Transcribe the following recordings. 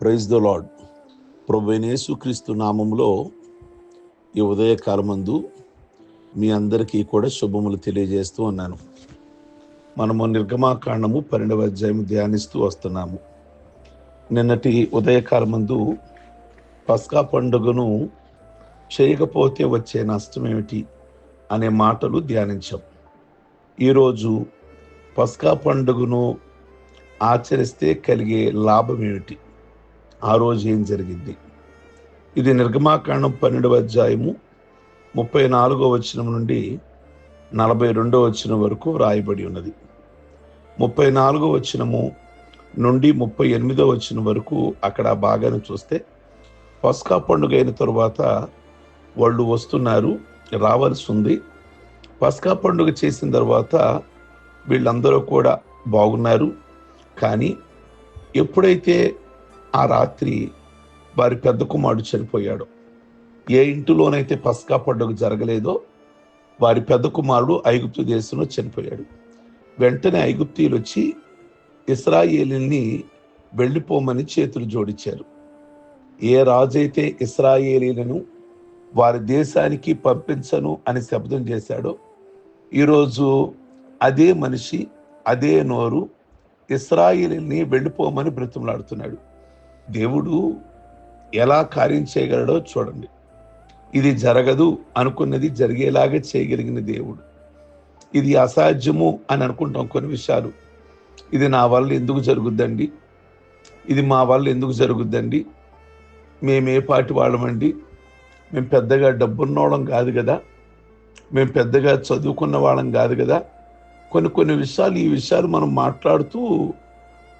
Praise the lord ప్రభునేసు క్రీస్తు నామంలో ఈ ఉదయకాలమందు మీ అందరికీ కూడా శుభములు తెలియజేస్తూ ఉన్నాను. మనము నిర్గమాకాండము పన్నెండవ అధ్యాయం ధ్యానిస్తూ వస్తున్నాము. నిన్నటి ఉదయకాలమందు పస్కా పండుగను చేయకపోతే వచ్చే నష్టం ఏమిటి అనే మాటలు ధ్యానించాం. ఈరోజు పస్కా పండుగను ఆచరిస్తే కలిగే లాభం ఏమిటి ఆ రోజు ఏం జరిగింది? ఇది నిర్గమాకాండం పన్నెండవ అధ్యాయము ముప్పై నాలుగో వచనం నుండి నలభై రెండో వచనం వరకు రాయబడి ఉన్నది. ముప్పై నాలుగో వచనము నుండి ముప్పై ఎనిమిదో వచనం వరకు అక్కడ బాగానే చూస్తే పస్కా పండుగ అయిన తరువాత వాళ్ళు వస్తున్నారు రావాల్సి ఉంది. పస్కా పండుగ చేసిన తర్వాత వీళ్ళందరూ కూడా బాగున్నారు. కానీ ఎప్పుడైతే ఆ రాత్రి వారి పెద్ద కుమారుడు చనిపోయాడు. ఏ ఇంటిలోనైతే పస్కా పండుగ జరగలేదో వారి పెద్ద కుమారుడు ఐగుప్తు దేశంలో చనిపోయాడు. వెంటనే ఐగుప్తీయులు వచ్చి ఇస్రాయేలీల్ని వెళ్ళిపోమని చేతులు జోడించారు. ఏ రాజైతే ఇస్రాయేలీలను వారి దేశానికి పంపించను అని శబ్దం చేశాడో ఈరోజు అదే మనిషి అదే నోరు ఇస్రాయిల్ని వెళ్ళిపోమని బ్రతిమలాడుతున్నాడు. దేవుడు ఎలా కార్యం చేయగలడో చూడండి. ఇది జరగదు అనుకున్నది జరిగేలాగా చేయగలిగిన దేవుడు. ఇది అసాధ్యము అని అనుకుంటాం కొన్ని విషయాలు. ఇది నా వల్ల ఎందుకు జరుగుద్దండి? ఇది మా వల్ల ఎందుకు జరుగుద్దండి? మేము ఏ పాటి వాళ్ళమండి మేము పెద్దగా డబ్బున్నోళ్ళం కాదు కదా? మేము పెద్దగా చదువుకున్న వాళ్ళం కాదు కదా? కొన్ని కొన్ని విషయాలు ఈ విషయాలు మనం మాట్లాడుతూ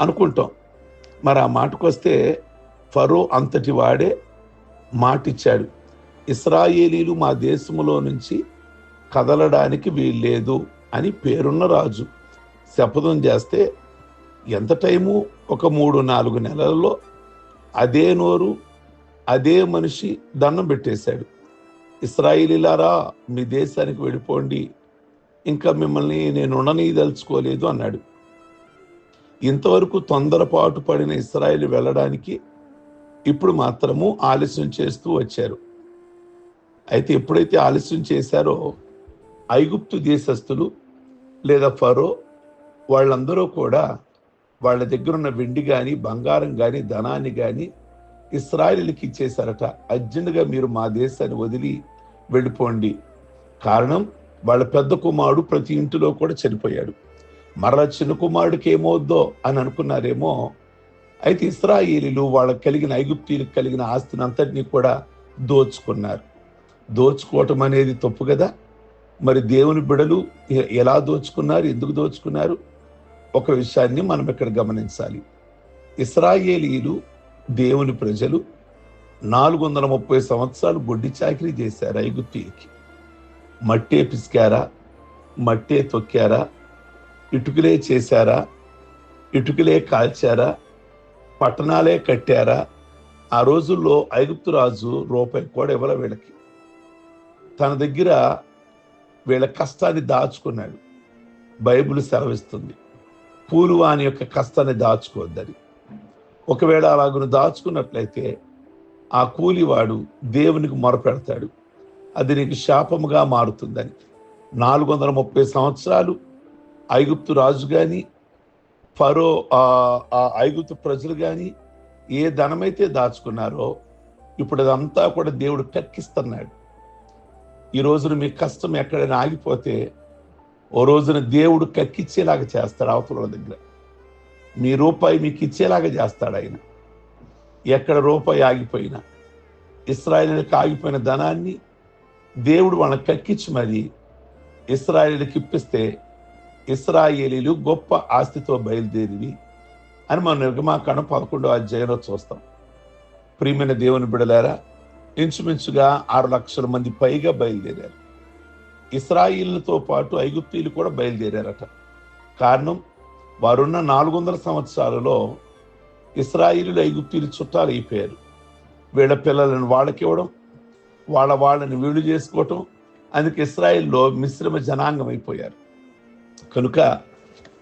అనుకుంటాం. మరి ఆ మాటకు వస్తే ఫరో అంతటి వాడే మాటిచ్చాడు. ఇస్రాయేలీలు మా దేశంలో నుంచి కదలడానికి వీల్లేదు అని పేరున్న రాజు శపథం చేస్తే ఎంత టైము? ఒక మూడు నాలుగు నెలల్లో అదే నోరు అదే మనిషి దండం పెట్టేశాడు. ఇస్రాయిలీలారా మీ దేశానికి వెళ్ళిపోండి. ఇంకా మిమ్మల్ని నేను ఉండనీదలుచుకోలేదు అన్నాడు. ఇంతవరకు తొందరపాటు పడిన ఇస్రాయిల్ వెళ్ళడానికి ఇప్పుడు మాత్రము ఆలస్యం చేస్తూ వచ్చారు. అయితే ఎప్పుడైతే ఆలస్యం చేశారో ఐగుప్తు దేశస్థులు లేదా ఫరో వాళ్ళందరూ కూడా వాళ్ళ దగ్గర ఉన్న వెండి కానీ బంగారం కానీ ధనాన్ని కానీ ఇస్రాయిల్కి ఇచ్చేశారట. అర్జెంటుగా మీరు మా దేశాన్ని వదిలి వెళ్ళిపోండి. కారణం వాళ్ళ పెద్ద కుమారుడు ప్రతి ఇంటిలో కూడా చనిపోయాడు. మరల చిన్న కుమారుడికి ఏమవుద్దో అని అనుకున్నారేమో అయితే ఇస్రాయేలీలు వాళ్ళకి కలిగిన ఐగుప్తీలకు కలిగిన ఆస్తిని అంతటినీ కూడా దోచుకున్నారు. దోచుకోవటం అనేది తప్పు కదా? మరి దేవుని బిడలు ఎలా దోచుకున్నారు? ఎందుకు దోచుకున్నారు? ఒక విషయాన్ని మనం ఇక్కడ గమనించాలి. ఇస్రాయేలీలు దేవుని ప్రజలు నాలుగు వందల ముప్పై సంవత్సరాలు గొడ్డి చాకరీ చేశారు ఐగుప్తీయులకి. మట్టే పిసికారా? మట్టే తొక్కారా? ఇటుకలే చేశారా? ఇటుకలే కాల్చారా? పట్టణాలే కట్టారా? ఆ రోజుల్లో ఐగుప్తు రాజు రూపాయి కూడా ఇవ్వల వీళ్ళకి. తన దగ్గర వీళ్ళ కష్టాన్ని దాచుకున్నాడు. బైబిల్ సెలవిస్తుంది. పూలు వాని యొక్క కష్టాన్ని దాచుకోవద్దని. ఒకవేళ అలాగను దాచుకున్నట్లయితే ఆ కూలివాడు దేవునికి మొరపెడతాడు. అది నీకు శాపముగా మారుతుందని. నాలుగు వందల ముప్పై సంవత్సరాలు ఐగుప్తు రాజు కానీ ఫరో ఆ ఐగుప్తు ప్రజలు కానీ ఏ ధనమైతే దాచుకున్నారో ఇప్పుడు అదంతా కూడా దేవుడు కక్కిస్తున్నాడు. ఈ రోజున మీ కష్టం ఎక్కడైనా ఆగిపోతే ఓ రోజున దేవుడు కక్కిచ్చేలాగా చేస్తాడు అవతల దగ్గర. మీ రూపాయి మీకు ఇచ్చేలాగా చేస్తాడు ఆయన. ఎక్కడ రూపాయి ఆగిపోయినా ఇస్రాయలీలకు ఆగిపోయిన ధనాన్ని దేవుడు వాళ్ళని కక్కించి మరి ఇస్రాయలీలకు ఇప్పిస్తే ఇస్రాయేలీలు గొప్ప ఆస్తితో బయలుదేరివి అని మనం నిర్గమాకాండం పదకొండో అధ్యాయంలో చూస్తాం. ప్రియమైన దేవుని బిడలారా ఇంచుమించుగా ఆరు లక్షల మంది పైగా బయలుదేరారు. ఇస్రాయిల్తో పాటు ఐగుప్తీయులు కూడా బయలుదేరారట. కారణం వారున్న నాలుగు వందల సంవత్సరాలలో ఇస్రాయిలు ఐగుప్తీయులు చుట్టాలు అయిపోయారు. వీళ్ళ పిల్లలను వాళ్ళకి ఇవ్వడం వాళ్ళ వాళ్ళని వీళ్ళు చేసుకోవటం అందుకే ఇస్రాయిల్లో మిశ్రమ జనాంగం అయిపోయారు. కనుక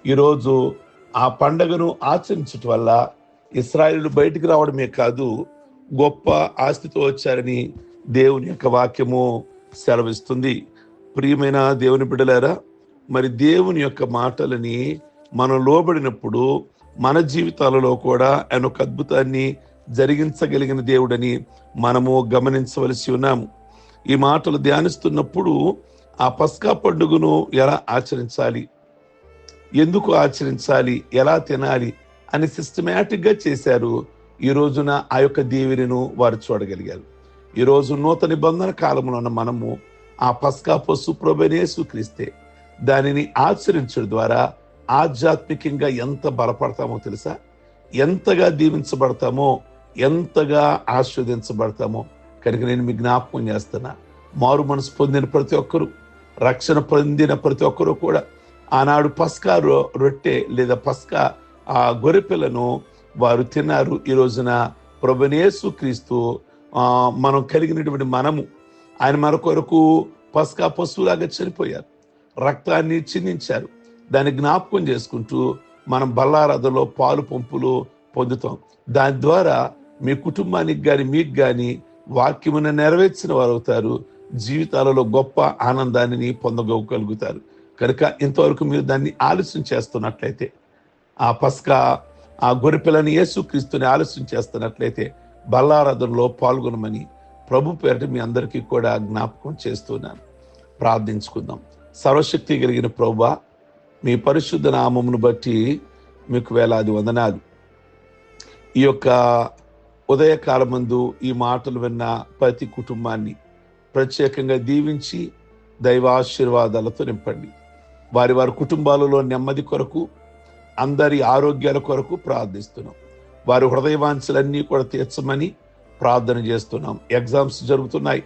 ఈరోజు ఆ పండగను ఆచరించటం వల్ల ఇస్రాయిలు బయటికి రావడమే కాదు గొప్ప ఆస్తితో వచ్చారని దేవుని యొక్క వాక్యము సెలవిస్తుంది. ప్రియమైన దేవుని బిడ్డలారా మరి దేవుని యొక్క మాటలని మనం లోబడినప్పుడు మన జీవితాలలో కూడా ఆయన ఒక అద్భుతాన్ని జరిగించగలిగిన దేవుడని మనము గమనించవలసి ఉన్నాము ఈ మాటలు ధ్యానిస్తున్నప్పుడు ఆ పస్కా పండుగను ఎలా ఆచరించాలి? ఎందుకు ఆచరించాలి? ఎలా తినాలి? అని సిస్టమేటిక్గా చేశారు. ఈ రోజున ఆ యొక్క దీవెనను వారు చూడగలిగారు. ఈరోజు నూతన నిబంధన కాలంలో ఉన్న మనము ఆ పస్కా పశు ప్రభనేసు క్రీస్తే దానిని ఆచరించడం ద్వారా ఆధ్యాత్మికంగా ఎంత బలపడతామో తెలుసా? ఎంతగా దీవించబడతామో ఎంతగా ఆస్వాదించబడతామో కనుక నేను మీ జ్ఞాపకం చేస్తున్నా. మారు మనసు పొందిన ప్రతి ఒక్కరు రక్షణ పొందిన ప్రతి ఒక్కరూ కూడా ఆనాడు పస్కా రొ- రొట్టె లేదా పస్కా ఆ గొర్రెపిల్లను వారు తిన్నారు ఈ రోజున ప్రభునేసు క్రీస్తు మనం కలిగినటువంటి మనము. ఆయన మన కొరకు పస్కా పశువులాగా చనిపోయారు. రక్తాన్ని చిందించారు. దాన్ని జ్ఞాపకం చేసుకుంటూ మనం బల్లారథలో పాలు పంపులు పొందుతాం. దాని ద్వారా మీ కుటుంబానికి కానీ మీకు కానీ వాక్యమును నెరవేర్చిన వారు అవుతారు జీవితాలలో గొప్ప ఆనందాన్ని పొందగలుగుతారు. కనుక ఇంతవరకు మీరు దాన్ని ఆలస్యం చేస్తున్నట్లయితే ఆ పస్కా ఆ గొరిపిల్లని యేసుక్రీస్తుని ఆలస్యం చేస్తున్నట్లయితే బల్లారాధనలో పాల్గొనమని ప్రభు పేరిట మీ అందరికీ కూడా జ్ఞాపకం చేస్తున్నాను. ప్రార్థించుకుందాం. సర్వశక్తి కలిగిన ప్రభా మీ పరిశుద్ధ నామమును బట్టి మీకు వేలాది వందనాలు. ఈ యొక్క ఉదయకాలమందు ఈ మాటలు విన్న ప్రతి కుటుంబాన్ని ప్రత్యేకంగా దీవించి దైవాశీర్వాదాలతో నింపండి. వారి వారి కుటుంబాలలో నెమ్మది కొరకు అందరి ఆరోగ్యాల కొరకు ప్రార్థిస్తున్నాం. వారి హృదయవాంఛలన్నీ కూడా తీర్చమని ప్రార్థన చేస్తున్నాం. ఎగ్జామ్స్ జరుగుతున్నాయి.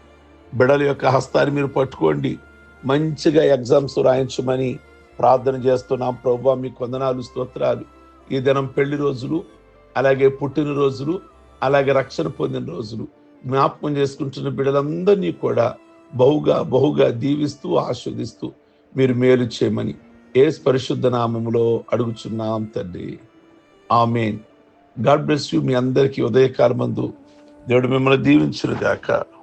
బిడల యొక్క హస్తాన్ని మీరు పట్టుకోండి. మంచిగా ఎగ్జామ్స్ రాయించమని ప్రార్థన చేస్తున్నాం. ప్రభు మీకు వందనాలు స్తోత్రాలు. ఈ దినం పెళ్ళి రోజులు అలాగే పుట్టినరోజులు అలాగే రక్షణ పొందిన రోజులు. జ్ఞాపకం చేసుకుంటున్న బిడ్డలందరినీ కూడా బహుగా బహుగా దీవిస్తూ ఆస్వాదిస్తూ మీరు మేలు చేయమని. ఏ పరిశుద్ధ నామంలో అడుగుచున్నాం తండ్రి. ఆమెన్. గాడ్ బ్లెస్ యూ మీ అందరికీ ఉదయకాలమందు. దేవుడు మిమ్మల్ని దీవించును గాక